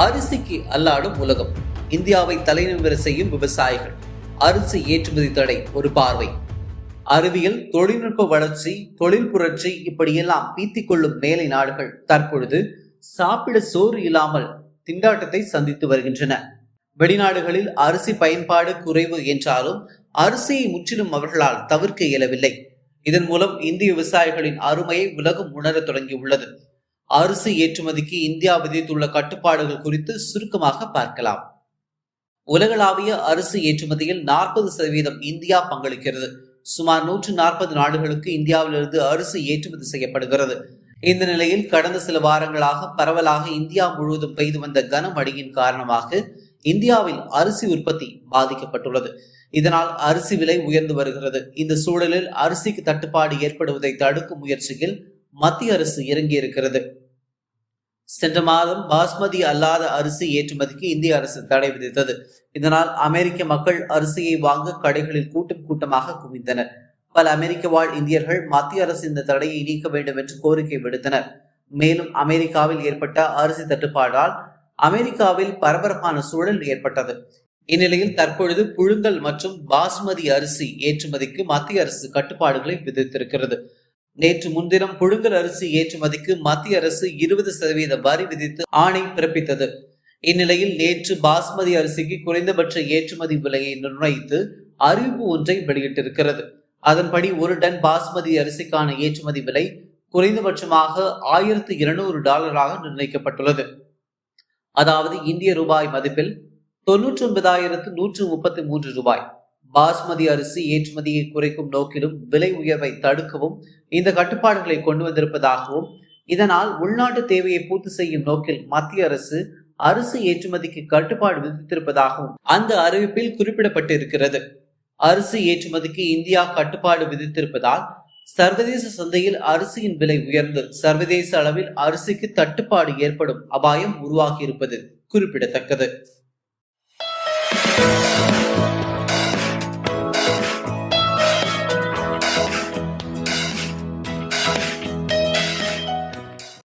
அரிசிக்கு அல்லாடும் உலகம். இந்தியாவை தலைநிமிர செய்யும் விவசாயிகள். அரிசி ஏற்றுமதி தடை ஒரு பார்வை. அறிவியல் தொழில்நுட்ப வளர்ச்சி தொழில் புரட்சி இப்படியெல்லாம் பீத்திக் கொள்ளும் மேலை நாடுகள் தற்பொழுது சாப்பிட சோறு இல்லாமல் திண்டாட்டத்தை சந்தித்து வருகின்றன. வெளிநாடுகளில் அரிசி பயன்பாடு குறைவு என்றாலும் அரிசியை முற்றிலும் அவர்களால் தவிர்க்க இயலவில்லை. இதன் மூலம் இந்திய விவசாயிகளின் அருமையை உலகம் உணரத் தொடங்கியுள்ளது. அரிசி ஏற்றுமதிக்கு இந்தியா விதித்துள்ள கட்டுப்பாடுகள் குறித்து சுருக்கமாக பார்க்கலாம். உலகளாவிய அரிசி ஏற்றுமதியில் நாற்பது சதவீதம் இந்தியா பங்களிக்கிறது. சுமார் நூற்று நாற்பது நாடுகளுக்கு இந்தியாவிலிருந்து அரிசி ஏற்றுமதி செய்யப்படுகிறது. இந்த நிலையில் கடந்த சில வாரங்களாக பரவலாக இந்தியா முழுவதும் பெய்து வந்த கனமழையின் காரணமாக இந்தியாவில் அரிசி உற்பத்தி பாதிக்கப்பட்டுள்ளது. இதனால் அரிசி விலை உயர்ந்து வருகிறது. இந்த சூழலில் அரிசிக்கு தட்டுப்பாடு ஏற்படுவதை தடுக்கும் முயற்சியில் மத்திய அரசு இறங்கியிருக்கிறது. சென்ற மாதம் பாஸ்மதி அல்லாத அரிசி ஏற்றுமதிக்கு இந்திய அரசு தடை விதித்தது. இதனால் அமெரிக்க மக்கள் அரிசியை வாங்க கடைகளில் கூட்டம் கூட்டமாக குவிந்தனர். பல அமெரிக்க வாழ் இந்தியர்கள் மத்திய அரசு இந்த தடையை நீக்க வேண்டும் என்று கோரிக்கை விடுத்தனர். மேலும் அமெரிக்காவில் ஏற்பட்ட அரிசி தட்டுப்பாடால் அமெரிக்காவில் பரபரப்பான சூழல் ஏற்பட்டது. இந்நிலையில் தற்பொழுது புழுங்கல் மற்றும் பாஸ்மதி அரிசி ஏற்றுமதிக்கு மத்திய அரசு கட்டுப்பாடுகளை விதித்திருக்கிறது. நேற்று முன்தினம் புழுங்கல் அரிசி ஏற்றுமதிக்கு மத்திய அரசு இருபது சதவீத வரி விதித்து ஆணை பிறப்பித்தது. இந்நிலையில் நேற்று பாஸ்மதி அரிசிக்கு குறைந்தபட்ச ஏற்றுமதி விலையை நிர்ணயித்து அறிவிப்பு ஒன்றை வெளியிட்டிருக்கிறது. அதன்படி ஒரு டன் பாஸ்மதி அரிசிக்கான ஏற்றுமதி விலை குறைந்தபட்சமாக ஆயிரத்து இருநூறு டாலராக நிர்ணயிக்கப்பட்டுள்ளது. அதாவது இந்திய ரூபாய் மதிப்பில் தொன்னூற்றி ஒன்பதாயிரத்து நூற்று முப்பத்தி மூன்று ரூபாய். பாஸ்மதி அரிசி ஏற்றுமதியை குறைக்கும் நோக்கிலும் விலை உயர்வை தடுக்கவும் இந்த கட்டுப்பாடுகளை கொண்டு வந்திருப்பதாகவும் இதனால் உள்நாட்டு தேவையை பூர்த்தி செய்யும் நோக்கில் மத்திய அரசு அரிசி ஏற்றுமதிக்கு கட்டுப்பாடு விதித்திருப்பதாகவும் அந்த அறிவிப்பில் குறிப்பிடப்பட்டிருக்கிறது. அரிசி ஏற்றுமதிக்கு இந்தியா கட்டுப்பாடு விதித்திருப்பதால் சர்வதேச சந்தையில் அரிசியின் விலை உயர்ந்து சர்வதேச அளவில் அரிசிக்கு தட்டுப்பாடு ஏற்படும் அபாயம் உருவாகியிருப்பது குறிப்பிடத்தக்கது.